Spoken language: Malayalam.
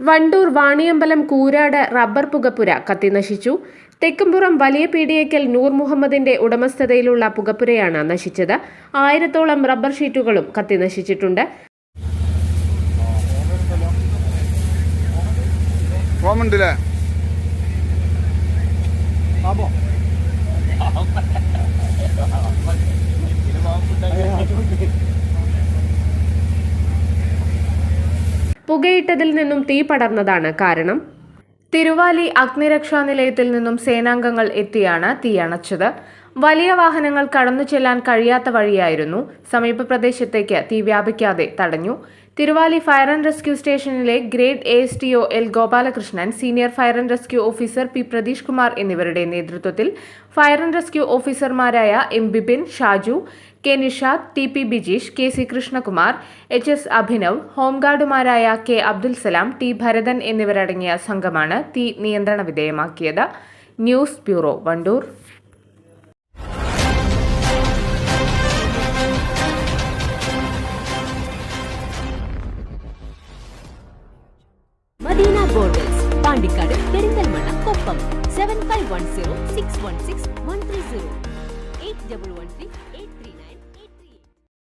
വണ്ടൂർ വാണിയമ്പലം കൂരാട് റബ്ബർ പുകപ്പുര കത്തിനശിച്ചു തെക്കുംപുറം വലിയ പീടിയേക്കൽ നൂർ മുഹമ്മദിന്റെ ഉടമസ്ഥതയിലുള്ള പുകപ്പുരയാണ് നശിച്ചത്. ആയിരത്തോളം റബ്ബർ ഷീറ്റുകളും കത്തിനശിച്ചിട്ടുണ്ട് ഫോമുണ്ടല്ലേ പുകയിട്ടതിൽ നിന്നും തീ പടർന്നതാണ് കാരണം. തിരുവാലി അഗ്നിരക്ഷാ നിലയത്തിൽ നിന്നും സേനാംഗങ്ങൾ എത്തിയാണ് തീയണച്ചത് വലിയ വാഹനങ്ങൾ കടന്നു ചെല്ലാൻ കഴിയാത്ത വഴിയായിരുന്നു. സമീപ പ്രദേശത്തേക്ക് തീ വ്യാപിക്കാതെ തടഞ്ഞു. തിരുവാലി ഫയർ ആൻഡ് റെസ്ക്യൂ സ്റ്റേഷനിലെ grade A S T O L Gopalakrishnan senior fire and rescue officer P Pratheesh Kumar എന്നിവരുടെ നേതൃത്വത്തിൽ ഫയർ ആൻഡ് റെസ്ക്യൂ ഓഫീസർമാരായ M Bipin Shaju K Nishad T P Bijeesh K C Krishnakumar H S Abhinav ഹോംഗാർഡുമാരായ K Abdul Salam T Bharathan എന്നിവരടങ്ങിയ സംഘമാണ് തീ നിയന്ത്രണ വിധേയമാക്കിയത്. News bureau Wandoor. Madeena Koppam. Seven five one zero six one six one three zero eight double one three